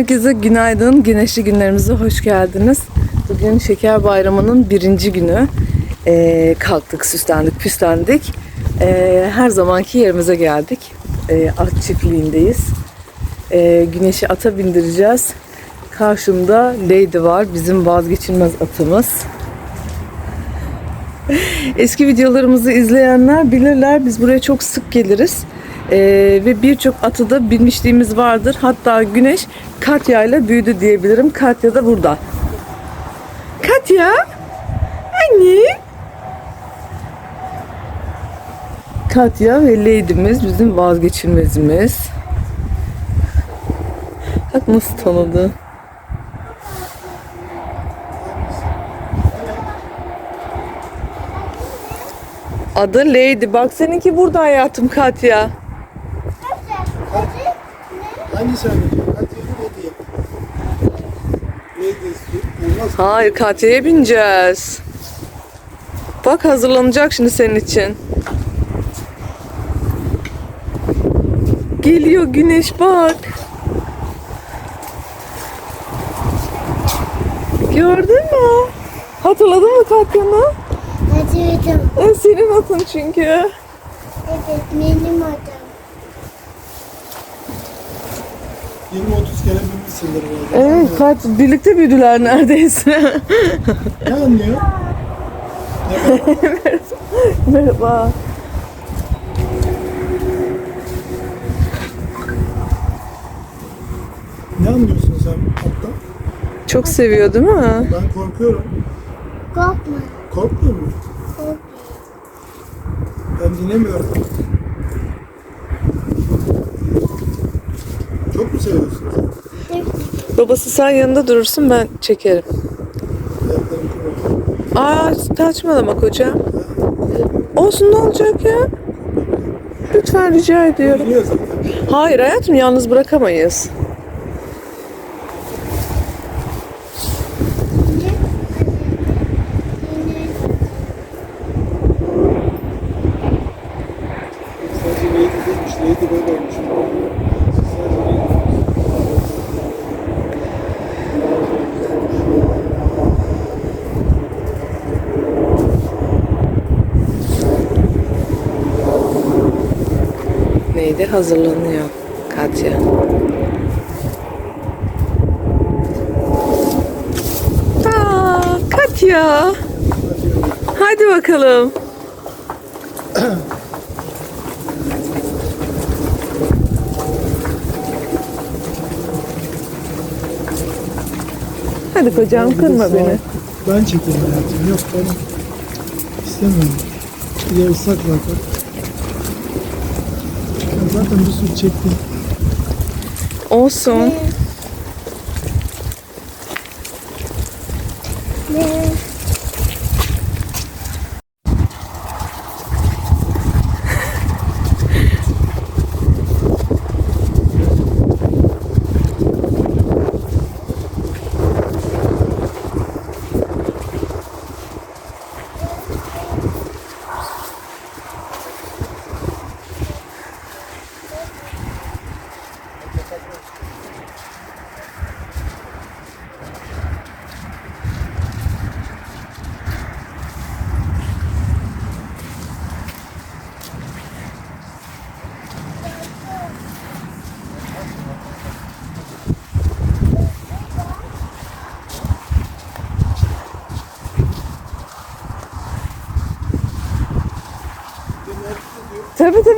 Herkese günaydın. Güneşli günlerimize hoş geldiniz. Bugün Şeker Bayramı'nın birinci günü. Ee, kalktık, süslendik, püslendik. Ee, her zamanki yerimize geldik. Ee, at çiftliğindeyiz. Ee, güneşi ata bindireceğiz. Karşımda Lady var, bizim vazgeçilmez atımız. Eski videolarımızı izleyenler bilirler biz buraya çok sık geliriz. Ee, ve birçok atı da binmişliğimiz vardır. Hatta Güneş Katya ile büyüdü diyebilirim. Katya da burada. Katya! Anne! Katya ve Lady'miz bizim vazgeçilmezimiz. Bak nasıl tanıdı. Adı Lady. Bak seninki burada hayatım Katya. Diyorsun? Olmaz. Hayır Katya'ya bineceğiz. Bak hazırlanacak şimdi senin için. Geliyor güneş bak. Gördün mü? Hatırladın mı Katya'nı? Hatırladım. E, senin atın çünkü. Evet benim adım. 20-30 kere binmişsindir böyle. Evet kaç birlikte büyüdüler neredeyse. Ne anlıyor? Merhaba. Ne anlıyorsun sen attan? Çok seviyor değil mi? Ben korkuyorum. Korkma. Korkmuyor musun? Korkma. Ben dinlemiyorum. Çok mu seviyorsun sen? Babası sen yanında durursun ben çekerim. Aa saçmalama kocam. Olsun ne olacak ya? Lütfen rica ediyorum. Hayır hayatım yalnız bırakamayız. Neydi hazırlanıyor Katya. Aa, Katya. Hadi bakalım. Hadi kocam kırma beni. Ben çekeyim hayatım. Yok ben istemiyorum. De ıslak zaten. Ben zaten bir sürü çektim. Olsun. Ne?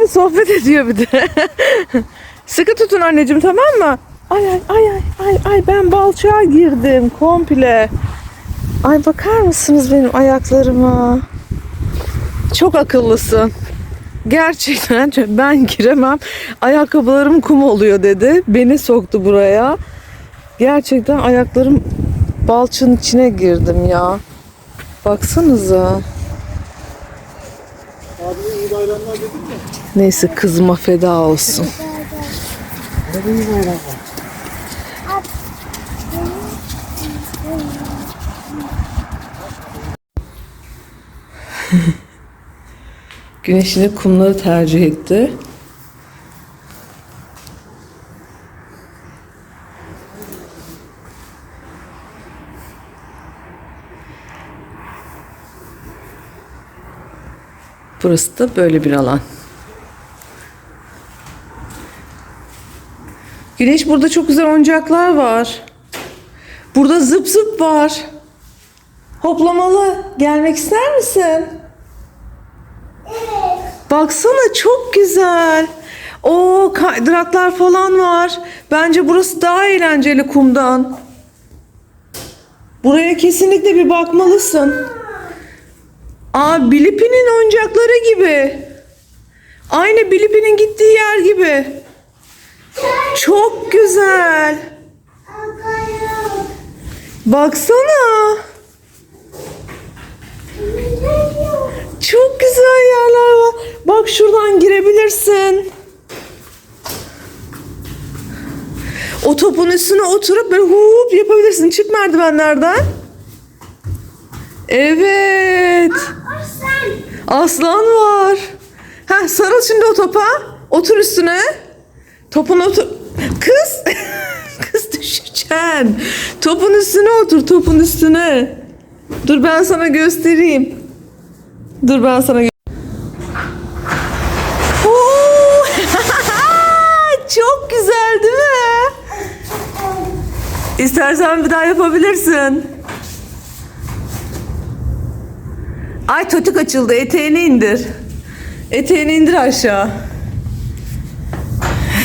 Tabii sohbet ediyor bir de. Sıkı tutun anneciğim tamam mı? Ay ay ay ay ay ay ben balçağa girdim komple. Ay bakar mısınız benim ayaklarıma? Çok akıllısın. Gerçekten ben giremem. Ayakkabılarım kum oluyor dedi. Beni soktu buraya. Gerçekten ayaklarım balçın içine girdim ya. Baksanıza. Abi iyi bayramlar dedin mi? Neyse kızıma feda olsun. Güneşini kumları tercih etti. Burası da böyle bir alan. Güneş burada çok güzel oyuncaklar var. Burada zıp zıp var. Hoplamalı. Gelmek ister misin? Baksana çok güzel. O kaydıraklar falan var. Bence burası daha eğlenceli kumdan. Buraya kesinlikle bir bakmalısın. Aa Bilipi'nin oyuncakları gibi. Aynı Bilipi'nin gittiği yer gibi. Çok güzel. Baksana. Çok güzel yerler var. Bak şuradan girebilirsin. O topun üstüne oturup böyle hup yapabilirsin. Çık merdivenlerden. Evet. Aslan. Aslan var. Ha sarıl şimdi o topa. Otur üstüne. Topun otur. Kız. Kız düşeceksin. Topun üstüne otur. Topun üstüne. Dur ben sana göstereyim. Dur ben sana! Çok güzel değil mi? İstersen bir daha yapabilirsin. Ay totik açıldı. Eteğini indir. Eteğini indir aşağı.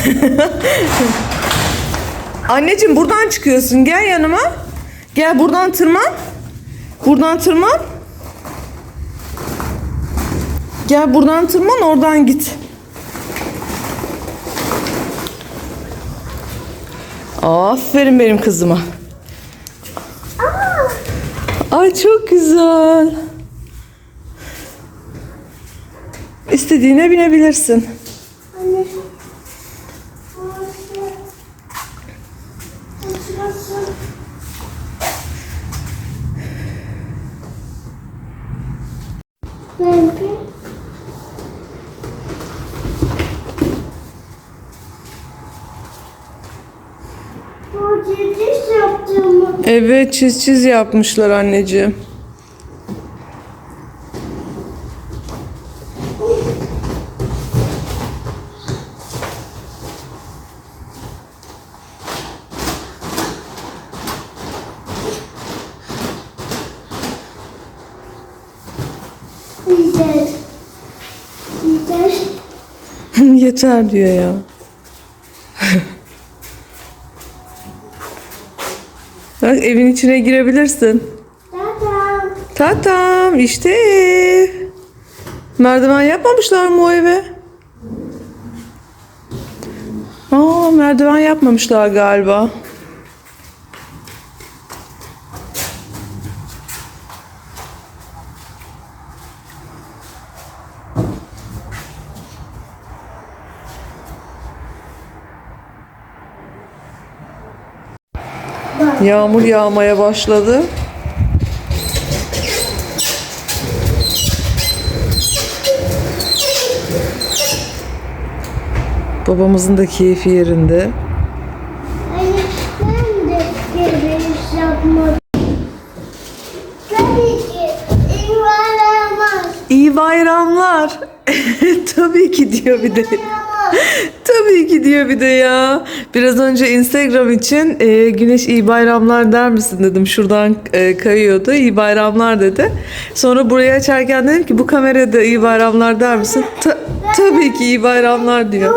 Anneciğim buradan çıkıyorsun. Gel yanıma. Gel buradan tırman. Buradan tırman. Gel buradan tırman oradan git. Aferin benim kızıma. Ay çok güzel. İstediğine binebilirsin. Evet çiz çiz yapmışlar anneciğim. Güzel. Güzel. Yeter diyor ya. Bak evin içine girebilirsin. Tamam. Tatam işte ev. Merdiven yapmamışlar mı o eve? Aa merdiven yapmamışlar galiba. Yağmur yağmaya başladı. Babamızın da keyfi yerinde. İyi bayramlar. Tabii ki diyor bir de. Tabii ki diyor bir de ya. Biraz önce Instagram için e, Güneş iyi bayramlar der misin dedim. Şuradan e, kayıyordu. İyi bayramlar dedi. Sonra burayı açarken dedim ki bu kamerada iyi bayramlar der misin? Ta- tabii ki iyi bayramlar diyor.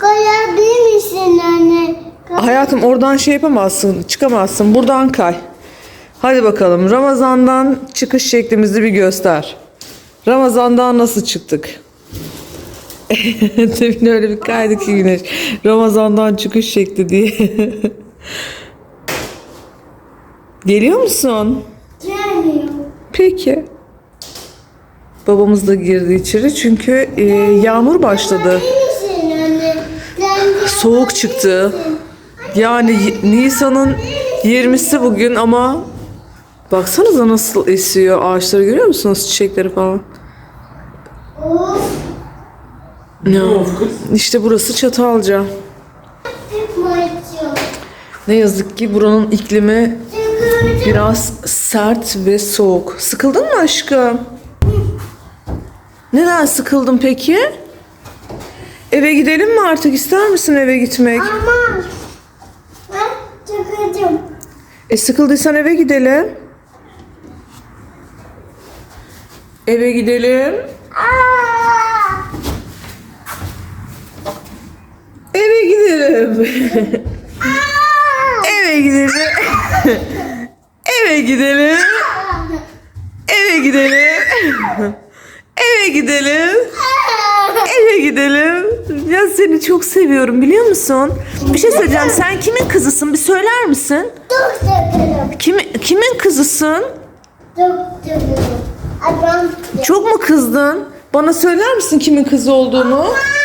Koyabilir misin anne? Hayatım oradan şey yapamazsın, çıkamazsın. Buradan kay. Hadi bakalım Ramazan'dan çıkış şeklimizi bir göster. Ramazan'dan nasıl çıktık? Demin öyle bir kaydı ki güneş. Ramazan'dan çıkış şekli diye. Geliyor musun? Gelmiyor. Peki. Babamız da girdi içeri çünkü e, yağmur başladı. Soğuk çıktı. Yani Nisan'ın 20'si bugün ama baksanıza nasıl esiyor ağaçları görüyor musunuz çiçekleri falan. Of. Ya, işte burası Çatalca. Ne yazık ki buranın iklimi biraz sert ve soğuk. Sıkıldın mı aşkım? Neden sıkıldın peki? Eve gidelim mi artık? İster misin eve gitmek? Ama ben çıkacağım. E sıkıldıysan eve gidelim. Eve gidelim. Aa! Eve gidelim. Eve gidelim. Eve gidelim. Eve gidelim. Eve gidelim. Eve gidelim. Ya seni çok seviyorum biliyor musun? Bir şey söyleyeceğim. Sen kimin kızısın? Bir söyler misin? Çok seviyorum. Kim, kimin kızısın? Çok seviyorum. Adam Çok mu kızdın? Bana söyler misin kimin kızı olduğunu? Var.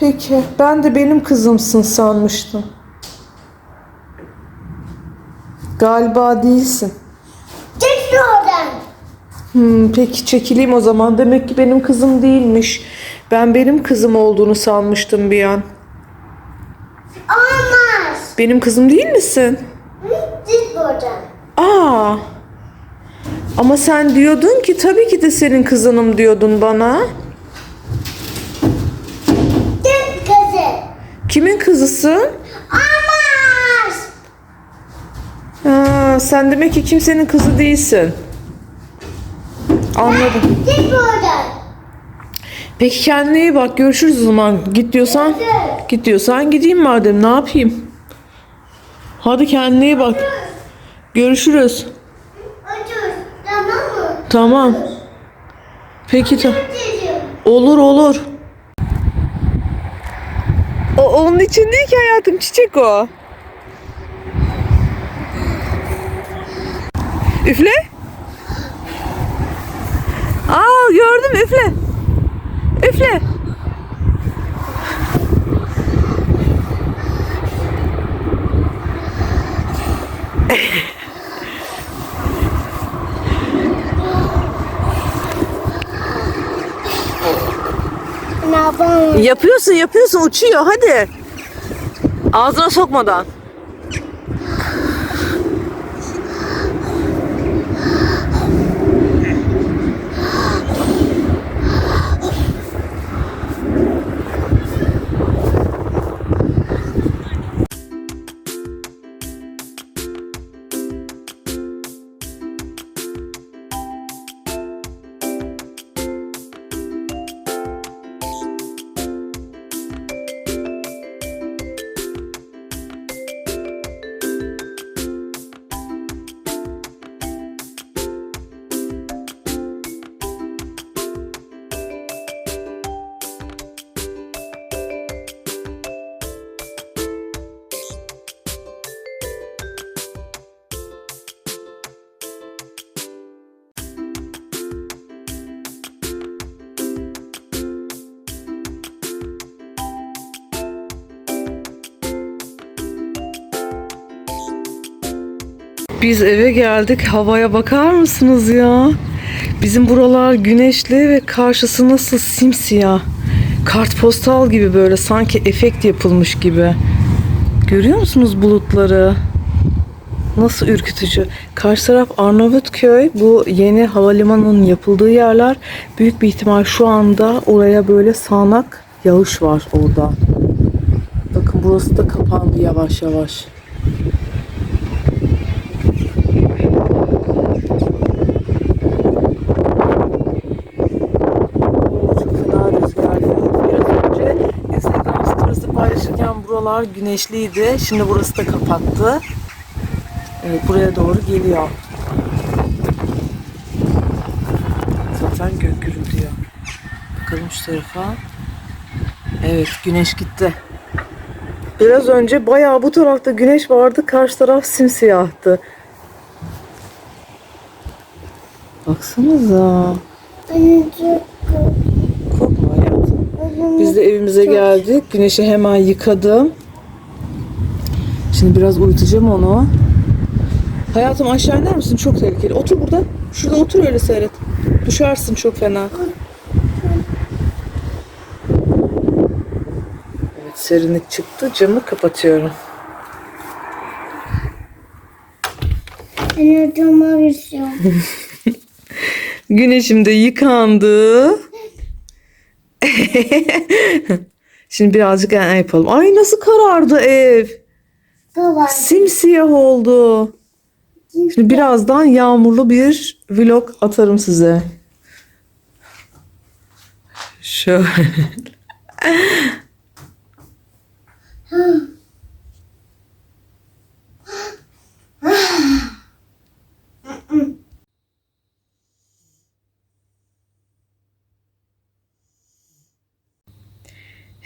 Peki. Ben de benim kızımsın sanmıştım. Galiba değilsin. Çık oradan. Hmm, peki çekileyim o zaman. Demek ki benim kızım değilmiş. Ben benim kızım olduğunu sanmıştım bir an. Olmaz. Benim kızım değil misin? Çık oradan. Aa. Ama sen diyordun ki tabii ki de senin kızınım diyordun bana. Çık kızı. Kimin kızısın? Olmaz. Aa, sen demek ki kimsenin kızı değilsin. Anladım. Çık oradan. Peki kendine iyi bak. Görüşürüz o zaman. Git diyorsan. Git diyorsan gideyim madem. Ne yapayım? Hadi kendine iyi bak. Görüşürüz. Otur. Tamam mı? Tamam. Peki tamam. Olur olur. Onun için değil ki hayatım çiçek o. Üfle. Aa gördüm üfle. Üfle. Yapıyorsun yapıyorsun uçuyor hadi. Ağzına sokmadan. Biz eve geldik. Havaya bakar mısınız ya? Bizim buralar güneşli ve karşısı nasıl simsiyah. Kartpostal gibi böyle sanki efekt yapılmış gibi. Görüyor musunuz bulutları? Nasıl ürkütücü. Karşı taraf Arnavutköy. Bu yeni havalimanının yapıldığı yerler. Büyük bir ihtimal şu anda oraya böyle sağanak yağış var orada. Bakın burası da kapandı yavaş yavaş. Çok fena rüzgar ya. Biraz önce Instagram storiesi paylaşırken buralar güneşliydi. Şimdi burası da kapattı. Evet buraya doğru geliyor. Zaten gök gürültüyor. Bakalım şu tarafa. Evet güneş gitti. Biraz önce bayağı bu tarafta güneş vardı. Karşı taraf simsiyahtı. Baksanıza. Anne çok Korkma hayatım. Biz de evimize geldik. Güneşi hemen yıkadım. Şimdi biraz uyutacağım onu. Hayatım aşağı iner misin? Çok tehlikeli. Otur burada. Şurada otur öyle seyret. Düşersin çok fena. Evet serinlik çıktı. Camı kapatıyorum. Anne tamam istiyorum. Güneşim de yıkandı. Şimdi birazcık ne yapalım. Ay nasıl karardı ev. Baba. Simsiyah oldu. Şimdi birazdan yağmurlu bir vlog atarım size. Şöyle.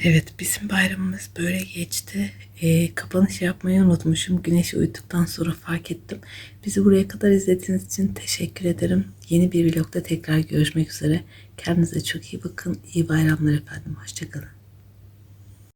Evet bizim bayramımız böyle geçti. Ee, kapanış yapmayı unutmuşum. Güneş uyuduktan sonra fark ettim. Bizi buraya kadar izlediğiniz için teşekkür ederim. Yeni bir vlogda tekrar görüşmek üzere. Kendinize çok iyi bakın. İyi bayramlar efendim. Hoşçakalın.